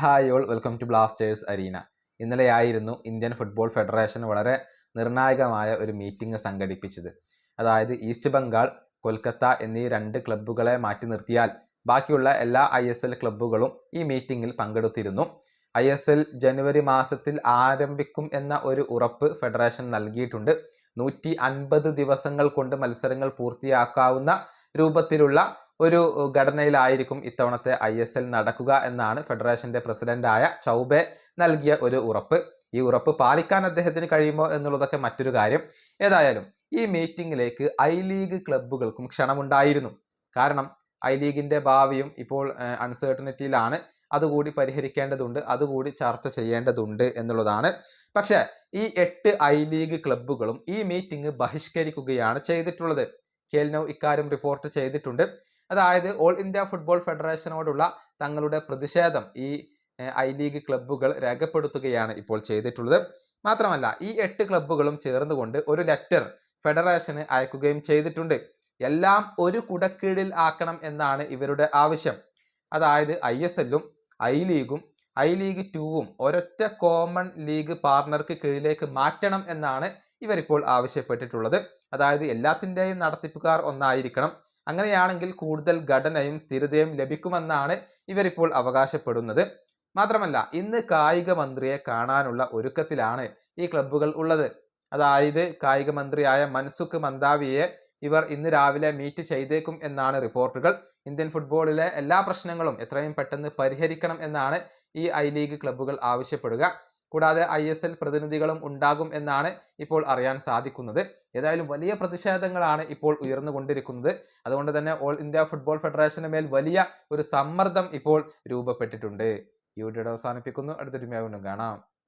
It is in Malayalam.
Hi all welcome to blasters arena ഇന്നലെയായിരുന്നു ഇന്ത്യൻ ഫുട്ബോൾ ഫെഡറേഷൻ വളരെ നിർണായകമായ ഒരു മീറ്റിംഗ് സംഘടിപ്പിച്ചത്. അതായത് ഈസ്റ്റ് ബംഗാൾ കൊൽക്കത്ത എന്നീ രണ്ട് ക്ലബ്ബുകളെ മാറ്റി നിർത്തിയാൽ ബാക്കിയുള്ള എല്ലാ ഐ എസ് എൽ ക്ലബ്ബുകളും ഈ മീറ്റിംഗിൽ പങ്കെടുത്തിരുന്നു. ഐ എസ് എൽ ജനുവരി മാസത്തിൽ ആരംഭിക്കും എന്ന ഒരു ഉറപ്പ് ഫെഡറേഷൻ നൽകിയിട്ടുണ്ട്. നൂറ്റി അൻപത് ദിവസങ്ങൾ കൊണ്ട് മത്സരങ്ങൾ പൂർത്തിയാക്കാവുന്ന രൂപത്തിലുള്ള ഒരു ഘടനയിലായിരിക്കും ഇത്തവണത്തെ ഐ എസ് എൽ നടക്കുക എന്നാണ് ഫെഡറേഷന്റെ പ്രസിഡന്റായ ചൗബെ നൽകിയ ഒരു ഉറപ്പ്. ഈ ഉറപ്പ് പാലിക്കാൻ അദ്ദേഹത്തിന് കഴിയുമോ എന്നുള്ളതൊക്കെ മറ്റൊരു കാര്യം. ഏതായാലും ഈ മീറ്റിംഗിലേക്ക് ഐ ലീഗ് ക്ലബ്ബുകൾക്കും ക്ഷണമുണ്ടായിരുന്നു. കാരണം ഐ ലീഗിന്റെ ഭാവിയും ഇപ്പോൾ അൺസേർട്ടനിറ്റിയിലാണ് അതുകൂടി പരിഹരിക്കേണ്ടതുണ്ട് അതുകൂടി ചർച്ച ചെയ്യേണ്ടതുണ്ട് എന്നുള്ളതാണ്. പക്ഷേ ഈ എട്ട് ഐ ലീഗ് ക്ലബ്ബുകളും ഈ മീറ്റിംഗ് ബഹിഷ്കരിക്കുകയാണ് ചെയ്തിട്ടുള്ളത്. കേൽനോ ഇക്കാര്യം റിപ്പോർട്ട് ചെയ്തിട്ടുണ്ട്. അതായത് ഓൾ ഇന്ത്യ ഫുട്ബോൾ ഫെഡറേഷനോടുള്ള തങ്ങളുടെ പ്രതിഷേധം ഈ ഐ ലീഗ് ക്ലബ്ബുകൾ രേഖപ്പെടുത്തുകയാണ് ഇപ്പോൾ ചെയ്തിട്ടുള്ളത്. മാത്രമല്ല ഈ എട്ട് ക്ലബ്ബുകളും ചേർന്നുകൊണ്ട് ഒരു ലെറ്റർ ഫെഡറേഷന് അയക്കുകയും ചെയ്തിട്ടുണ്ട്. എല്ലാം ഒരു കുടക്കീഴിൽ ആക്കണം എന്നാണ് ഇവരുടെ ആവശ്യം. അതായത് ഐ എസ് എല്ലും ഐ ലീഗും ഐ ലീഗ് ടൂവും ഒരൊറ്റ കോമൺ ലീഗ് പാർട്ണർക്ക് കീഴിലേക്ക് മാറ്റണം എന്നാണ് ഇവരിപ്പോൾ ആവശ്യപ്പെട്ടിട്ടുള്ളത്. അതായത് എല്ലാത്തിന്റെയും നടത്തിപ്പുകാർ ഒന്നായിരിക്കണം. അങ്ങനെയാണെങ്കിൽ കൂടുതൽ ഘടനയും സ്ഥിരതയും ലഭിക്കുമെന്നാണ് ഇവരിപ്പോൾ അവകാശപ്പെടുന്നത്. മാത്രമല്ല ഇന്ന് കായിക മന്ത്രിയെ കാണാനുള്ള ഒരുക്കത്തിലാണ് ഈ ക്ലബ്ബുകൾ ഉള്ളത്. അതായത് കായിക മന്ത്രിയായ മൻസുഖ് മന്ദാവിയെ ഇവർ ഇന്ന് രാവിലെ മീറ്റ് ചെയ്തേക്കും എന്നാണ് റിപ്പോർട്ടുകൾ. ഇന്ത്യൻ ഫുട്ബോളിലെ എല്ലാ പ്രശ്നങ്ങളും എത്രയും പെട്ടെന്ന് പരിഹരിക്കണം എന്നാണ് ഈ ഐ ലീഗ് ക്ലബ്ബുകൾ ആവശ്യപ്പെടുക. കൂടാതെ ഐ എസ് എൽ പ്രതിനിധികളും ഉണ്ടാകും എന്നാണ് ഇപ്പോൾ അറിയാൻ സാധിക്കുന്നത്. ഏതായാലും വലിയ പ്രതിഷേധങ്ങളാണ് ഇപ്പോൾ ഉയർന്നുകൊണ്ടിരിക്കുന്നത് അതുകൊണ്ട് തന്നെ ഓൾ ഇന്ത്യ ഫുട്ബോൾ ഫെഡറേഷന് മേൽ വലിയ ഒരു സമ്മർദ്ദം ഇപ്പോൾ രൂപപ്പെട്ടിട്ടുണ്ട്. ഈ വീഡിയോ അവസാനിപ്പിക്കുന്നു. അടുത്തൊരു വീണ്ടും കാണാം.